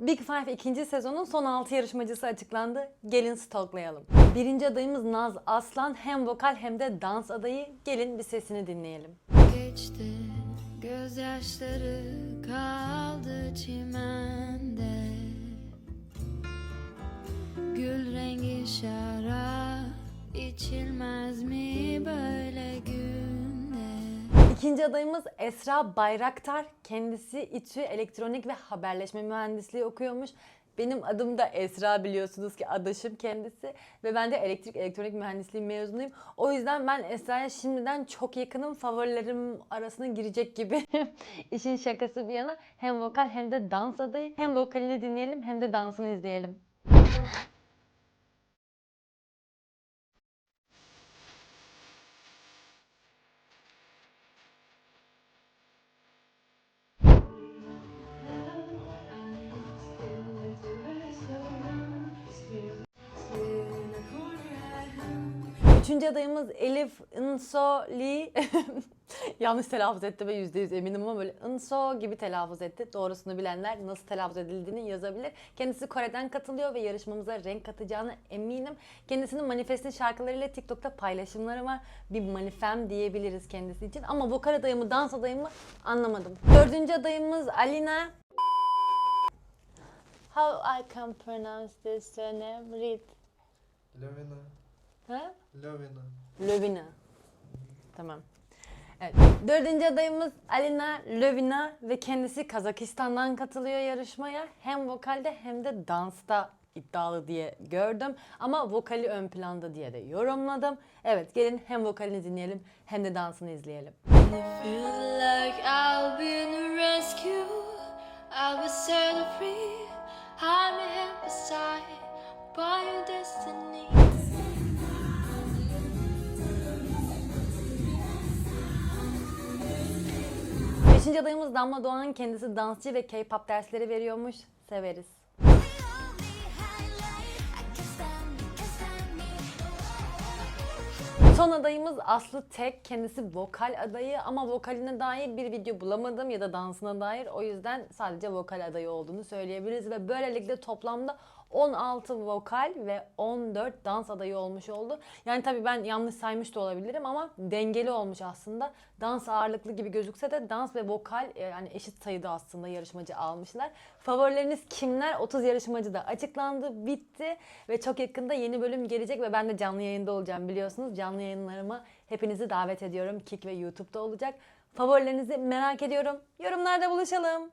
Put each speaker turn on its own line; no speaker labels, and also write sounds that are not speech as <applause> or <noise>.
Big Five ikinci sezonun son 6 yarışmacısı açıklandı. Gelin stalklayalım. Birinci adayımız Naz Aslan. Hem vokal hem de dans adayı. Gelin bir sesini dinleyelim.
Geçti gözyaşları kaldı çimende Gül rengi şarap içilmez mi böyle
İkinci adayımız Esra Bayraktar. Kendisi İTÜ Elektronik ve Haberleşme Mühendisliği okuyormuş. Benim adım da Esra biliyorsunuz ki adaşım kendisi ve ben de elektrik elektronik mühendisliği mezunuyum. O yüzden ben Esra'ya şimdiden çok yakınım. Favorilerim arasına girecek gibi. <laughs> İşin şakası bir yana hem vokal hem de dans adayı. Hem vokalini dinleyelim hem de dansını izleyelim. Üçüncü adayımız Elif Inso Lee. <laughs> Yanlış telaffuz etti ve %100 eminim ama böyle Inso gibi telaffuz etti. Doğrusunu bilenler nasıl telaffuz edildiğini yazabilir. Kendisi Kore'den katılıyor ve yarışmamıza renk katacağına eminim. Kendisinin manifestin şarkılarıyla TikTok'ta paylaşımları var. Bir manifem diyebiliriz kendisi için. Ama vokal adayı mı, dans adayı mı anlamadım. Dördüncü adayımız Alina. How I can pronounce this surname? Read.
Lövena.
Ha?
Lövena.
Lövina. Tamam. Evet. Dördüncü adayımız Alina Lövina ve kendisi Kazakistan'dan katılıyor yarışmaya. Hem vokalde hem de dansta iddialı diye gördüm. Ama vokali ön planda diye de yorumladım. Evet gelin hem vokalini dinleyelim hem de dansını izleyelim.
Feel like I'll be in the rescue I
Beşinci adayımız Damla Doğan. Kendisi dansçı ve K-pop dersleri veriyormuş. Severiz. Son adayımız Aslı Tek. Kendisi vokal adayı ama vokaline dair bir video bulamadım ya da dansına dair. O yüzden sadece vokal adayı olduğunu söyleyebiliriz ve böylelikle toplamda 16 vokal ve 14 dans adayı olmuş oldu. Yani tabii ben yanlış saymış da olabilirim ama dengeli olmuş aslında. Dans ağırlıklı gibi gözükse de dans ve vokal e, yani eşit sayıda aslında yarışmacı almışlar. Favorileriniz kimler? 30 yarışmacı da açıklandı, bitti ve çok yakında yeni bölüm gelecek ve ben de canlı yayında olacağım biliyorsunuz. Canlı yayınlarıma hepinizi davet ediyorum. Kik ve YouTube'da olacak. Favorilerinizi merak ediyorum. Yorumlarda buluşalım.